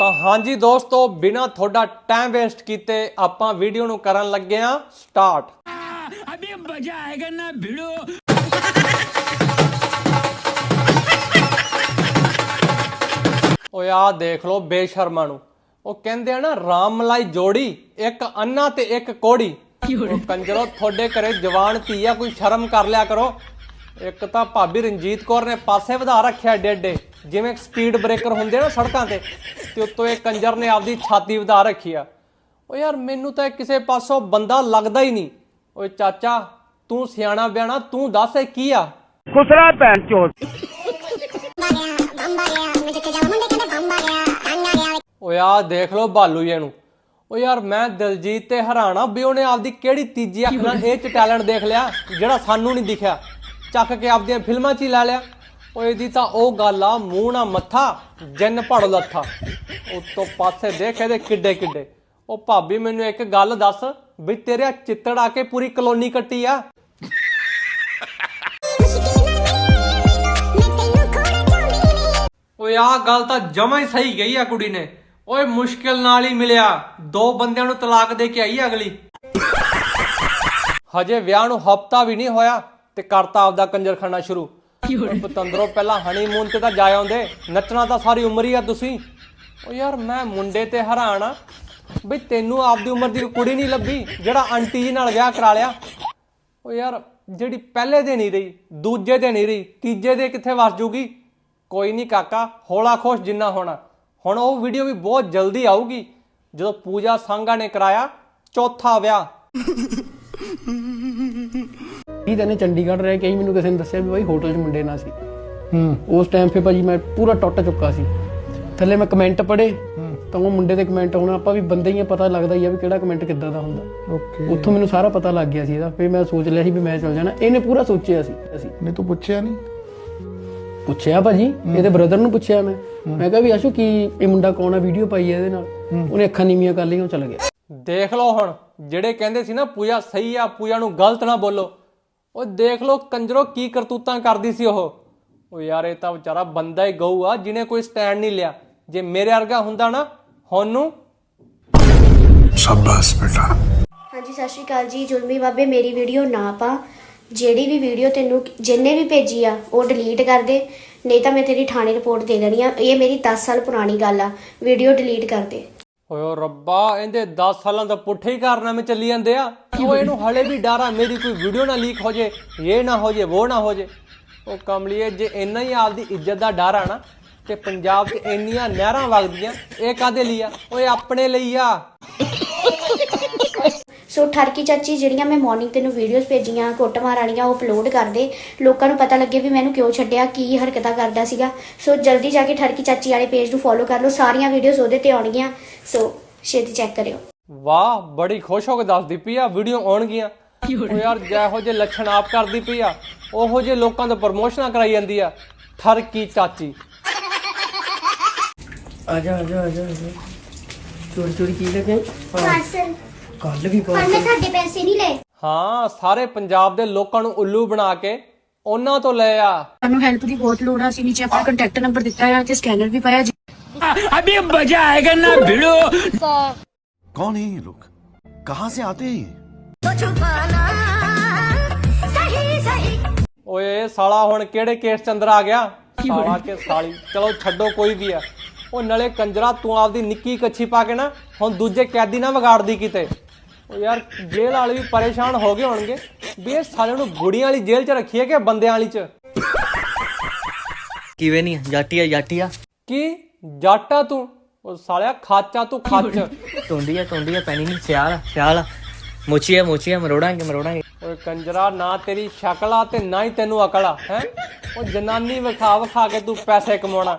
ਤਾਂ ਹਾਂਜੀ ਦੋਸਤੋ ਬਿਨਾ ਤੁਹਾਡਾ ਟਾਈਮ ਵੇਸਟ ਕੀਤੇ ਆਪਾਂ ਵੀਡੀਓ ਨੂੰ ਕਰਨ ਲੱਗੇ ਆ ਸਟਾਰਟ ਅਬੇ ਮਜ਼ਾ ਆਏਗਾ ਨਾ ਭਿੜੋ। ਓ ਆ ਦੇਖ ਲਓ ਬੇਸ਼ਰਮਾਂ ਨੂੰ। ਉਹ ਕਹਿੰਦੇ ਆ ਨਾ ਰਾਮਮਲਾਈ ਜੋੜੀ ਇੱਕ ਅੰਨਾ ਤੇ ਇੱਕ ਕੋੜੀ। ਉਹ ਕੰਜਰੋ ਤੁਹਾਡੇ ਘਰੇ ਜਵਾਨ ਧੀਆ ਕੋਈ ਸ਼ਰਮ ਕਰ ਲਿਆ ਕਰੋ। ਇੱਕ ਤਾਂ ਭਾਬੀ ਰਣਜੀਤ ਕੌਰ ਨੇ ਪਾਸੇ ਵਧਾ ਰੱਖਿਆ ਡੇਡੇ। ਜਿਵੇਂ ਸਪੀਡ ਬ੍ਰੇਕਰ ਹੁੰਦੇ ਆ ਨਾ ਸੜਕਾਂ ਤੇ ਤੇ ਉੱਤੋਂ ਇਹ ਕੰਜਰ ਨੇ ਆਪਦੀ ਛਾਤੀ ਵਧਾ ਰੱਖੀ ਆ। ਉਹ ਯਾਰ ਮੈਨੂੰ ਤਾਂ ਕਿਸੇ ਪਾਸੋਂ ਬੰਦਾ ਲੱਗਦਾ ਹੀ ਨਹੀਂ। ਓਏ ਚਾਚਾ ਤੂੰ ਸਿਆਣਾ ਬਿਆਣਾ ਤੂੰ ਦੱਸ ਇਹ ਕੀ ਆ? ਖੁਸਰਾ ਭੈਣ ਚੋਦ। ਓਏ ਆ ਦੇਖ ਲਓ ਬਾਲੂ ਜੀ ਨੂੰ ਓ ਯਾਰ ਮੈਂ ਦਿਲਜੀਤ ਤੇ ਹੈਰਾਨਾ ਵੀ ਉਹਨੇ ਆਪਦੀ ਕਿਹੜੀ ਤੀਜੀ ਅੱਖ ਨਾਲ ਇਹ ਚ ਟੈਲੈਂਟ ਦੇਖ ਲਿਆ ਜਿਹੜਾ ਸਾਨੂੰ ਨਹੀਂ ਦਿਖਿਆ। ਚੱਕ ਕੇ ਆਪਦੀਆਂ ਫਿਲਮਾਂ 'ਚ ਹੀ ਲਾ ਲਿਆ। ਓ ਇਹਦੀ ਤਾਂ ਉਹ ਗੱਲ ਆ, ਮੂੰਹ ਨਾ ਮੱਥਾ, ਜਿੰਨ ਭੜ ਲੱਥਾ। ਉਤੋਂ ਪਾਸੇ ਦੇਖ, ਇਹਦੇ ਕਿੱਡੇ ਕਿੱਡੇ। ਉਹ ਭਾਬੀ, ਮੈਨੂੰ ਇੱਕ ਗੱਲ ਦੱਸ ਵੀ ਤੇਰੇ ਚਿੱਤੜ ਆ ਕੇ ਪੂਰੀ ਕਲੋਨੀ ਕੱਟੀ ਆ। ਓਏ ਆਹ ਗੱਲ ਤਾਂ ਜਮਾ ਹੀ ਸਹੀ ਗਈ ਆ ਕੁੜੀ ਨੇ। ਓਏ ਮੁਸ਼ਕਿਲ ਨਾਲ ਹੀ ਮਿਲਿਆ। ਦੋ ਬੰਦਿਆਂ ਨੂੰ ਤਲਾਕ ਦੇ ਕੇ ਆਈ ਆ ਅਗਲੀ। ਹਜੇ ਵਿਆਹ ਨੂੰ ਹਫਤਾ ਵੀ ਨਹੀਂ ਹੋਇਆ ਤੇ ਕਰਤਾ ਆਪਦਾ ਕੰਜਰਖਾਨਾ ਸ਼ੁਰੂ। ਓਏ ਪਤੰਦਰੋਂ, ਪਹਿਲਾਂ ਹਨੀਮੂਨ ਤੇ ਤਾਂ ਜਾ ਆਉਂਦੇ। ਨੱਚਣਾ ਤਾਂ ਸਾਰੀ ਉਮਰ ਹੀ ਆ ਤੁਸੀਂ। ਓ ਯਾਰ, ਮੈਂ ਮੁੰਡੇ ਤੇ ਹੈਰਾਨ ਆ। ਬਈ ਤੈਨੂੰ ਆਪਦੀ ਉਮਰ ਦੀ ਕੁੜੀ ਨਹੀਂ ਲੱਭੀ, ਜਿਹੜਾ ਆਂਟੀ ਜੀ ਨਾਲ ਵਿਆਹ ਕਰਾ ਲਿਆ। ਓ ਯਾਰ, ਜਿਹੜੀ ਪਹਿਲੇ ਦਿਨ ਹੀ ਰਹੀ, ਦੂਜੇ ਦਿਨ ਹੀ ਰਹੀ, ਤੀਜੇ ਦੇ ਕਿੱਥੇ ਵਸ ਜੂਗੀ? ਕੋਈ ਨਹੀਂ ਕਾਕਾ, ਹੋਲਾ ਖੁਸ਼ ਜਿੰਨਾ ਹੋਣਾ। ਹੁਣ ਉਹ ਵੀਡੀਓ ਵੀ ਬਹੁਤ ਜਲਦੀ ਆਊਗੀ। ਜਦੋਂ ਪੂਜਾ ਸੰਘਾ ਨੇ ਕਰਾਇਆ, ਚੌਥਾ ਵਿਆਹ। ਵੀ ਤਾਂ ਨੇ ਚੰਡੀਗੜ੍ਹ ਰਹਿ ਕੇ ਹੀ ਮੈਨੂੰ ਕਿਸੇ ਨੇ ਦੱਸਿਆ ਵੀ ਬਾਈ ਹੋਟਲ 'ਚ ਮੁੰਡੇ ਨਾਲ ਸੀ। ਹੂੰ ਉਸ ਟਾਈਮ 'ਤੇ ਭਾਜੀ ਮੈਂ ਪੂਰਾ ਟੁੱਟ ਚੁੱਕਾ ਸੀ। ਥੱਲੇ ਮੈਂ ਕਮੈਂਟ ਪੜ੍ਹੇ ਤਾਂ ਉਹ ਮੁੰਡੇ ਦੇ ਕਮੈਂਟ ਹੁਣ ਆਪਾਂ ਵੀ ਬੰਦੇ ਹੀ ਆ ਪਤਾ ਲੱਗਦਾ ਹੀ ਆ ਵੀ ਕਿਹੜਾ ਕਮੈਂਟ ਕਿੱਦਾਂ ਦਾ ਹੁੰਦਾ। ਓਕੇ ਉੱਥੋਂ ਮੈਨੂੰ ਸਾਰਾ ਪਤਾ ਲੱਗ ਗਿਆ ਸੀ ਇਹਦਾ। ਫਿਰ ਮੈਂ ਸੋਚ ਲਿਆ ਸੀ ਵੀ ਮੈਂ ਚੱਲ ਜਾਣਾ। ਇਹਨੇ ਪੂਰਾ ਸੋਚਿਆ ਸੀ ਅਸੀਂ। ਨਹੀਂ ਤੂੰ ਪੁੱਛਿਆ ਨਹੀਂ? ਪੁੱਛਿਆ ਭਾਜੀ ਇਹਦੇ ਬ੍ਰਦਰ ਨੂੰ ਪੁੱਛਿਆ ਮੈਂ। ਮੈਂ ਕਿਹਾ ਵੀ ਆਸ਼ੂ ਕੀ ਇਹ ਮੁੰਡਾ ਕੌਣ ਆ? ਵੀਡੀਓ ਪਾਈ ਹੈ ਇਹਦੇ ਨਾਲ। ਉਹਨੇ ਅੱਖਾਂ ਨੀਵੀਆਂ ਕਰ ਲਈਆਂ ਉਹ ਚਲ ਗਿਆ। ਦੇਖ ਲਓ ਹੁਣ ਜਿਹੜੇ ਕਹਿੰਦੇ ਸੀ ਨਾ ਪੂਜਾ ਸਹੀ ਆ ਪੂਜਾ ਨੂੰ ਗਲਤ ਨਾ ਬੋਲੋ। ਉਹ ਦੇਖ ਲਓ ਕੰਜਰੋ ਕੀ ਕਰਤੂਤਾਂ ਕਰਦੀ ਸੀ ਉਹ। ਉਹ ਯਾਰ ਇਹ ਤਾਂ ਵਿਚਾਰਾ ਬੰਦਾ ਹੀ ਗਊ ਆ ਜਿਹਨੇ ਕੋਈ ਸਟੈਂਡ ਨਹੀਂ ਲਿਆ। ਜੇ ਮੇਰੇ ਵਰਗਾ ਹੁੰਦਾ ਨਾ ਹੁਣ ਨੂੰ ਸ਼ਾਬਾਸ਼ ਬੇਟਾ। ਹਾਂਜੀ ਸਤਿ ਸ਼੍ਰੀ ਅਕਾਲ ਜੀ। ਜ਼ੁਲਮੀ ਬਾਬੇ ਮੇਰੀ ਵੀਡੀਓ ਨਾ ਪਾ ਜਿਹੜੀ ਵੀ ਵੀਡੀਓ ਤੈਨੂੰ ਜਿੰਨੇ ਵੀ ਭੇਜੀ ਆ ਉਹ ਡਿਲੀਟ ਕਰ ਦੇ। ਨਹੀਂ ਤਾਂ ਮੈਂ ਤੇਰੀ ਥਾਣੇ ਰਿਪੋਰਟ ਦੇ ਦੇਣੀ ਆ। ਇਹ ਮੇਰੀ 10 ਸਾਲ ਪੁਰਾਣੀ ਗੱਲ ਆ। ਵੀਡੀਓ ਡਿਲੀਟ ਕਰ ਦੇ। ਓਏ ਓ ਰੱਬਾ ਇਹਦੇ 10 ਸਾਲਾਂ ਦਾ ਪੁੱਠੇ ਹੀ ਕਾਰਨਾਮੇ ਚੱਲੀ ਜਾਂਦੇ ਆ। ਉਹ ਇਹਨੂੰ ਹਲੇ ਵੀ ਡਰ ਆ ਮੇਰੀ ਕੋਈ ਵੀਡੀਓ ਨਾ ਲੀਕ ਹੋ ਜੇ ਇਹ ਨਾ ਹੋ ਜੇ ਉਹ ਨਾ ਹੋ ਜੇ ਉਹ ਕਮਲੀਏ ਜੇ ਇੰਨਾ ਹੀ ਆਪਦੀ ਇੱਜ਼ਤ ਦਾ ਡਰ ਆ ਨਾ ਤੇ ਪੰਜਾਬ 'ਚ ਇੰਨੀਆਂ ਨਹਿਰਾਂ ਵਗਦੀਆਂ ਇਹ ਕਾਦੇ ਲਈ ਆ ਓਏ ਆਪਣੇ ਲਈ ਆ ਸੋ ਠਰਕੀ ਚਾਚੀ ਜਿਹੜੀਆਂ ਮੈਂ ਮਾਰਨਿੰਗ ਤੈਨੂੰ ਵੀਡੀਓਜ਼ ਭੇਜੀਆਂ ਕੁੱਟਮਾਰ ਵਾਲੀਆਂ ਉਹ ਅਪਲੋਡ ਕਰ ਦੇ ਲੋਕਾਂ ਨੂੰ ਪਤਾ ਲੱਗੇ ਵੀ ਮੈਨੂੰ ਕਿਉਂ ਛੱਡਿਆ ਕੀ ਹਰਕਤਾਂ ਕਰਦਾ ਸੀਗਾ। ਸੋ ਜਲਦੀ ਜਾ ਕੇ ਠਰਕੀ ਚਾਚੀ ਵਾਲੇ ਪੇਜ ਨੂੰ ਫੋਲੋ ਕਰ ਲਓ ਸਾਰੀਆਂ ਵੀਡੀਓਜ਼ ਉਹਦੇ ਤੇ ਆਉਣਗੀਆਂ। ਸੋ ਛੇਤੀ ਚੈੱਕ ਕਰਿਓ। ਵਾਹ ਬੜੀ ਖੁਸ਼ ਹੋ ਕੇ ਦੱਸਦੀ ਪਈ ਆ ਵੀਡੀਓ ਆਉਣਗੀਆਂ। ਉਹ ਯਾਰ ਜਿਹੋ ਜੇ ਲੱਛਣ ਆਪ ਕਰਦੀ ਪਈ ਆ ਉਹੋ ਜੇ ਲੋਕਾਂ ਤੋਂ ਪ੍ਰਮੋਸ਼ਨਾਂ ਕਰਾਈ ਜਾਂਦੀ ਆ। ਥਰ ਚਾਚੀ। ਆ ਜਾ ਆ ਜਾ ਆ ਜਾ ਚੋਰੀ ਚੋਰੀ ਕੀ ਲੱਗੇ ਪਾਰਸਲ। ਕੱਲ ਵੀ ਪਰ ਮੈਂ ਪਾਰਸਲ। ਪੈਸੇ ਨਹੀਂ ਲਏ। ਹਾਂ ਸਾਰੇ ਪੰਜਾਬ ਦੇ ਲੋਕਾਂ ਨੂੰ ਉੱਲੂ ਬਣਾ ਕੇ ਉਹਨਾਂ ਤੋਂ ਲੈ ਆ। ਤੁਹਾਨੂੰ ਹੈਲਪ ਦੀ ਬਹੁਤ ਲੋੜ ਆ ਅਸੀਂ ਨੀਚੇ ਆਪਣਾ ਕੰਟੈਕਟ ਨੰਬਰ ਦਿੱਤਾ ਹੈ ਤੇ ਸਕੈਨਰ ਵੀ ਪਾਇਆ ਜੀ। ਅਭੀ ਮਜ਼ਾ ਆਏਗਾ ਨਾ ਭਿੜੋ कौन है ये लोग कहाँ से आते हैं ये ਓਏ ਸਾਲਾ ਹੁਣ ਕਿਹੜੇ ਕੇਸ ਚ ਅੰਦਰ ਆ ਗਿਆ ਸਾਲਾ ਕੇ ਸਾਲੀ ਚਲੋ ਛੱਡੋ ਕੋਈ ਵੀ ਆ ਉਹ ਨਲੇ ਕੰਜਰਾ ਤੂੰ ਆਪਦੀ ਨਿੱਕੀ ਕੱਛੀ ਪਾ ਕੇ ਨਾ ਹੁਣ ਦੂਜੇ ਕੈਦੀ ਨਾ ਵਿਗਾੜਦੀ ਕਿਤੇ ਉਹ ਯਾਰ ਜੇਲ੍ਹ ਵਾਲੇ ਵੀ ਪਰੇਸ਼ਾਨ ਹੋ ਗਏ ਹੋਣਗੇ ਵੀ ਇਹ ਸਾਲੇ ਨੂੰ ਬੁੜੀਆਂ ਵਾਲੀ ਜੇਲ੍ਹ ਚ ਰੱਖੀਏ ਕਿ ਬੰਦਿਆਂ ਵਾਲੀ ਚ ਕਿਵੇਂ ਨਹੀਂ ਜਾਟੀਆ ਜਾਟੀਆ ਕੀ ਜਾਟਾ ਤੂੰ ਉਹ ਸਾਲਿਆ ਖਾਚਾ ਤੂੰ ਖੱਚ। ਟੁੰਡੀਆ ਟੁੰਡੀਆ ਪੈਣੀ ਨਹੀਂ ਸਿਆਲ ਸਿਆਲ ਆ। ਮੋਚੀਆ ਮੋਚੀਆ ਮਰੋੜਾਂਗੇ ਮਰੋੜਾਂਗੇ। ਓਏ ਕੰਜਰਾ ਨਾ ਤੇਰੀ ਸ਼ਕਲ ਆ ਤੇ ਨਾ ਹੀ ਤੈਨੂੰ ਅਕਲ ਆ ਹੈ? ਉਹ ਜਨਾਨੀ ਵਿਖਾ ਵਿਖਾ ਕੇ ਤੂੰ ਪੈਸੇ ਕਮਾਉਣਾ।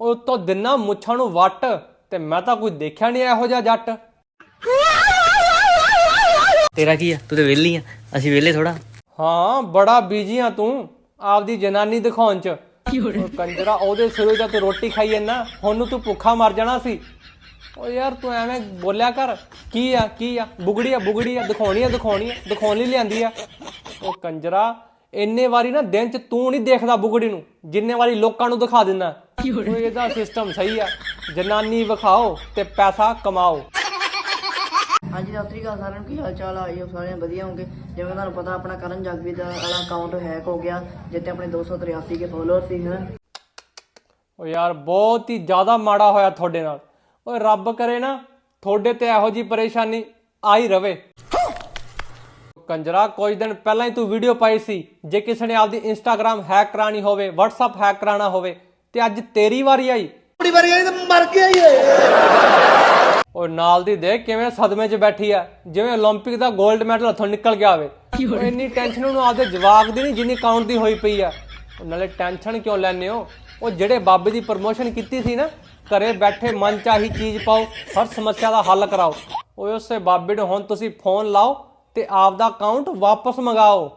ਉਹ ਤੋਂ ਦਿਨਾ ਮੁੱਛਾਂ ਨੂੰ ਵੱਟ ਤੇ ਮੈਂ ਤਾਂ ਕੋਈ ਦੇਖਿਆ ਨਹੀਂ ਇਹੋ ਜਿਹਾ ਜੱਟ। ਤੇਰਾ ਕੀ ਆ? ਤੂੰ ਤੇ ਵਿਹਲੀ ਆ। ਅਸੀਂ ਵਿਹਲੇ ਥੋੜਾ ਹਾਂ ਬੜਾ ਬੀਜੀ ਆ ਤੂੰ ਆਪਦੀ ਜਨਾਨੀ ਦਿਖਾਉਣ ਚ। ਉਹ ਕੰਜਰਾ ਉਹਦੇ ਸਿਰੋਂ ਦਾ ਤੂੰ ਰੋਟੀ ਖਾਈ ਜਾਂਦਾ। ਹੁਣ ਨੂੰ ਤੂੰ ਭੁੱਖਾ ਮਰ ਜਾਣਾ ਸੀ। ਓ ਯਾਰ ਤੂੰ ਐਵੇਂ ਬੋਲਿਆ ਕਰ। ਕੀ ਆ ਕੀ ਆ? ਬੁਗੜੀ ਆ ਬੁਗੜੀ ਆ ਦਿਖਾਉਣੀ ਆ ਦਿਖਾਉਣੀ ਆ ਦਿਖਾਉਣ ਲਈ ਲਿਆਂਦੀ ਆ। ਉਹ ਕੰਜਰਾ ਇੰਨੇ ਵਾਰੀ ਨਾ ਦਿਨ 'ਚ ਤੂੰ ਨਹੀਂ ਦੇਖਦਾ ਬੁਗੜੀ ਨੂੰ। ਜਿੰਨੇ ਵਾਰੀ ਲੋਕਾਂ ਨੂੰ ਦਿਖਾ ਦਿੰਦਾ। ਓਏ ਇਹਦਾ ਸਿਸਟਮ ਸਹੀ ਆ। ਜਨਾਨੀ ਵਿਖਾਓ ਤੇ ਪੈਸਾ ਕਮਾਓ। ਹਾਂਜੀ ਸਤਿ ਸ੍ਰੀ ਅਕਾਲ ਸਾਰਿਆਂ ਨੂੰ ਕੀ ਹਾਲ ਚਾਲ ਆ? ਜੀ ਸਾਰੇ ਵਧੀਆ ਹੋਣਗੇ। ਜਿਵੇਂ ਤੁਹਾਨੂੰ ਪਤਾ ਆਪਣਾ ਕਰਨ ਜਗਵੀ ਦਾ ਵਾਲਾ ਅਕਾਊਂਟ ਹੈਕ ਹੋ ਗਿਆ। ਜਿੱਤੇ ਆਪਣੇ 283 ਕੇ ਫਾਲੋਅਰ ਸੀ ਹਨ? ਓ ਯਾਰ ਬਹੁਤ ਹੀ ਜ਼ਿਆਦਾ ਮਾੜਾ ਹੋਇਆ ਤੁਹਾਡੇ ਨਾਲ। ਓਏ ਰੱਬ ਕਰੇ ਨਾ ਤੁਹਾਡੇ ਤੇ ਇਹੋ ਜੀ ਪਰੇਸ਼ਾਨੀ ਆਈ ਰਵੇ। ਕੰਜਰਾ ਕੁਝ ਦਿਨ ਪਹਿਲਾਂ ਹੀ ਤੂੰ ਵੀਡੀਓ ਪਾਈ ਸੀ। ਜੇ ਕਿਸੇ ਨੇ ਆਪਦੀ ਇੰਸਟਾਗ੍ਰam ਹੈਕ ਕਰਾਣੀ ਹੋਵੇ WhatsApp ਹੈਕ ਕਰਾਣਾ ਹੋਵੇ ਤੇ ਅੱਜ ਤੇਰੀ ਵਾਰੀ ਆਈ। ਬੜੀ ਵਾਰੀ ਆਈ ਤਾਂ ਮਰ ਗਿਆ ਹੀ ਉਹ ਨਾਲ ਦੀ ਦੇਖ ਕਿਵੇਂ ਸਦਮੇ 'ਚ ਬੈਠੀ ਆ। ਜਿਵੇਂ 올림픽 ਦਾ 골ਡ ਮੈਡਲ ਹੱਥੋਂ ਨਿਕਲ ਗਿਆ ਹੋਵੇ। ਇੰਨੀ ਟੈਨਸ਼ਨ ਉਹਨੂੰ ਆਪਦੇ ਜਵਾਬ ਦੀ ਨਹੀਂ ਜਿੰਨੀ ਕਾਉਂਟ ਦੀ ਹੋਈ ਪਈ ਆ। ਨਾਲੇ ਟੈਨਸ਼ਨ ਕਿਉਂ ਲੈਨੇ ਹੋ? ਉਹ ਜਿਹੜੇ ਬਾਬੇ ਦੀ ਪ੍ਰਮੋਸ਼ਨ ਕੀਤੀ ਸੀ ਨਾ, ਘਰੇ ਬੈਠੇ ਮਨ ਚਾਹੀ ਚੀਜ਼ ਪਾਓ, ਹਰ ਸਮੱਸਿਆ ਦਾ ਹੱਲ ਕਰਾਓ। ਉਹ ਉਸੇ ਬਾਬੇ ਨੂੰ ਹੁਣ ਤੁਸੀਂ ਫੋਨ ਲਾਓ ਤੇ ਆਪਦਾ ਅਕਾਊਂਟ ਵਾਪਸ ਮੰਗਾਓ।